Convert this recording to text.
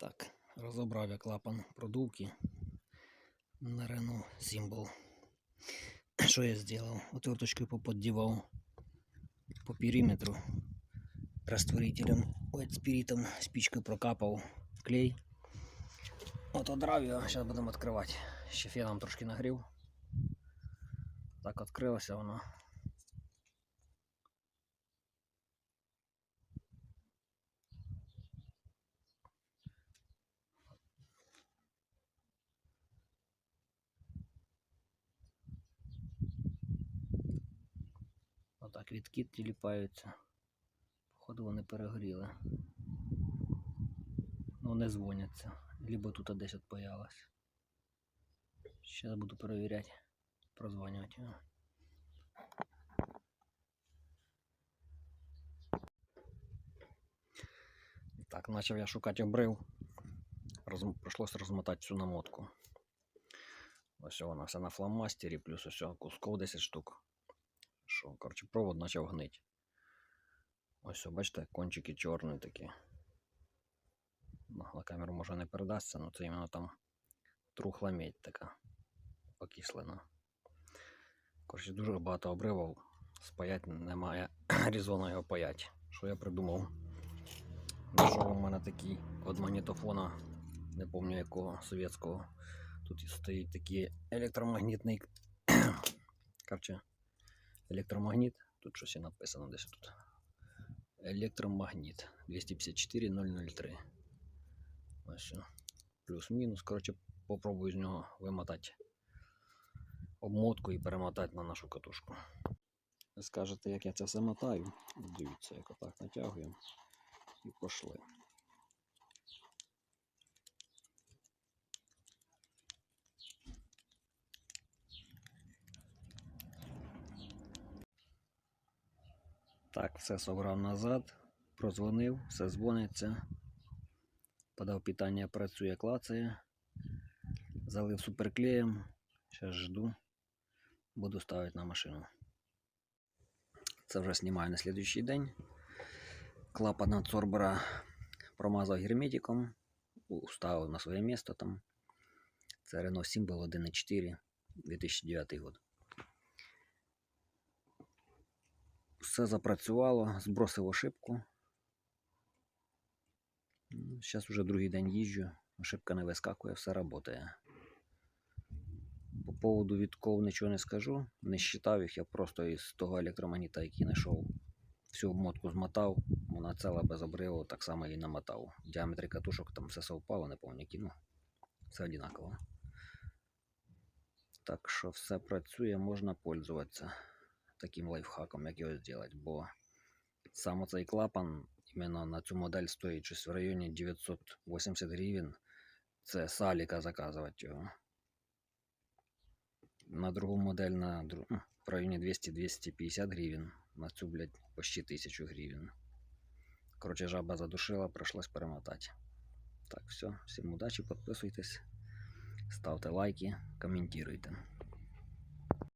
Так, розібрав я клапан продувки на Renault Symbol. Що я зробив? Отверточкою поподдівав по периметру растворителем, ой, спиритом, спичкою прокапав клей. От одрав його, зараз будемо відкривати. Ще феном трошки нагрів. Так відкрилося воно. Отак рідки тіліпаються. Походу вони перегоріли. Ну не дзвоняться. Либо тут десь отпаялось. Зараз буду перевіряти. Прозванювати. його. Так, почав я шукати обрив. Роз... Прийшлось розмотати всю намотку. Ось вона все на фломастері, плюс ось кусков 10 штук. Що, коротше, провод почав гнить. Ось, бачите, кончики чорні такі. Ну, на камеру може не передасться, але це іменно там трухла медь така окислена. Коротше, дуже багато обривів. Спаять немає різона його паять. Що я придумав? Знайшов у мене такий від магнітофона, не пам'ятаю якого совєтського. Тут стоїть такий електромагнітний. Коротше, електромагніт. Тут щось і написано десь тут. Електромагніт 254003. Ось. Плюс-мінус. Коротше, попробую з нього вимотати обмотку і перемотати на нашу катушку. Скажете, як я це все мотаю. Дивіться, як отак натягуємо. І пішли. Так, все собрав назад, прозвонив, все дзвониться. Подав питання, працює, клацає. Залив суперклеєм. Зараз жду. Буду ставити на машину. Це вже знімаю на слідуючий день. Клапан от Сорбера промазав герметиком, уставив на своє місце там. Це Renault Symbol 1.4 2009 год. Все запрацювало, збросив ошибку. Зараз вже другий день їжджу, ошибка не вискакує, все працює. По поводу відков нічого не скажу. Не считав їх, я просто із того електромагніта, який знайшов, всю обмотку змотав, вона ціла без обриву, так само і намотав. В діаметрі катушок там все совпало, не які, ну, все однаково. Так що все працює, можна пользуватися таким лайфхаком, як його зробити, бо сам цей клапан іменно на цю модель стоїть щось в районі 980 гривень. Це саліка заказувати його. На другу модель на в районі 200-250 гривень. На цю, блядь, почти 1000 гривень. Короче, жаба задушила, пришлось перемотати. Так, все, всім удачі, підписуйтесь, ставте лайки, коментуйте.